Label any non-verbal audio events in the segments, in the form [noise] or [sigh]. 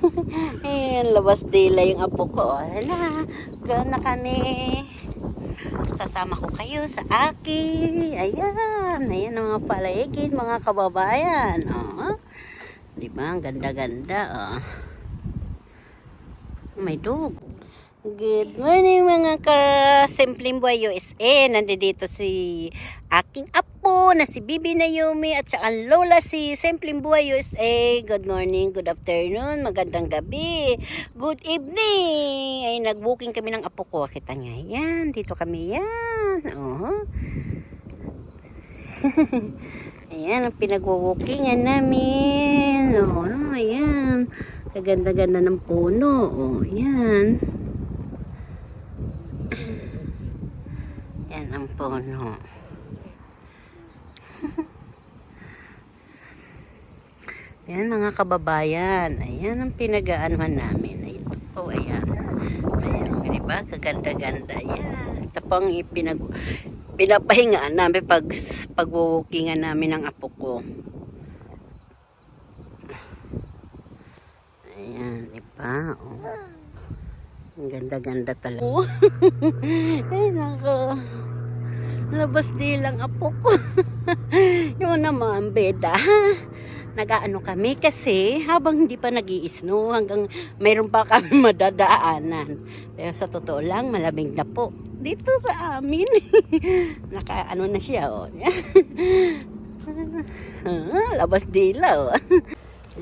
[laughs] Ayan, labas dila yung apo ko. Hala, gano'n na kami. Sasama ko kayo sa akin. Ayan, ayan mga paligid, mga kababayan. Oh. Di ba? Ang ganda-ganda. Oh. May dog. Good morning mga ka-Simpleng Buhay USA. Nandito si aking apo na si Bibi Naomi at saka ang lola si Simpleng Buhay USA. Good morning, good afternoon, magandang gabi, good evening. Ay, nag-booking kami ng apo ko. Kita niya, yan, dito kami, yan. Oh. [laughs] ayan, ang pinag-walkingan namin. Oh, ayan. Kaganda-ganda ng puno. Oh, yan. Yan ang puno. [laughs] Yan mga kababayan. Ayan ang pinag-aanuhan namin. Ayan po, ayan. Ayan, di ba? Kaganda-ganda. Yan. Ito po ang ipinag pinapahingaan namin pag pag-walkingan namin ng apo ko. Ayan, di ba? Oh. Ang ganda-ganda talaga. [laughs] Ay, nako. Labas di lang apo ko. [laughs] Yun naman, beda. Nagaano kami kasi habang hindi pa nag snow hanggang mayroon pa kami [laughs] madadaanan. Pero sa totoo lang, malamig na po. Dito sa amin. [laughs] Naka ano na siya, oh. Labas dila, oh.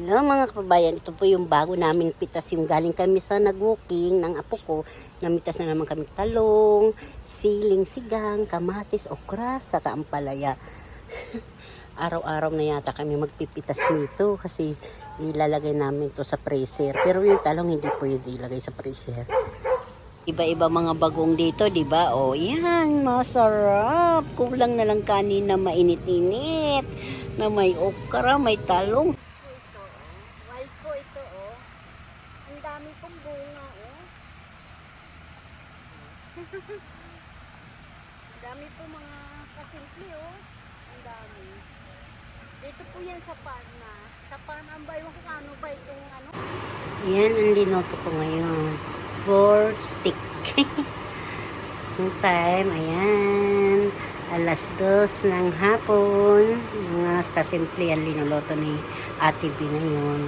Hello mga kababayan, ito po yung bago naming pitas yung galing kami sa nag-walking ng apo ko. Namitas na naman kami talong, siling, sigang, kamatis, okra, saka ampalaya. [laughs] Araw-araw na yata kami magpipitas nito kasi ilalagay namin to sa freezer. Pero yung talong hindi pwede ilagay sa freezer. Iba-iba mga bagong dito, di ba? O, yan, masarap. Kulang na lang kanin na mainit-init. Na may okra, may talong. Wild po ito, oh. Pong bunga, oh. [laughs] Ang dami po mga kasimple, oh. Ang dami. Dito po yan sa Parna. Sa Parna, ang bayo ko ano ba itong ano? Yan ang linoto ko ngayon. Board stick. [laughs] Yung time, ayan. Alas dos ng hapon. Mga kasimple ang linoloto ni Ate B na yun.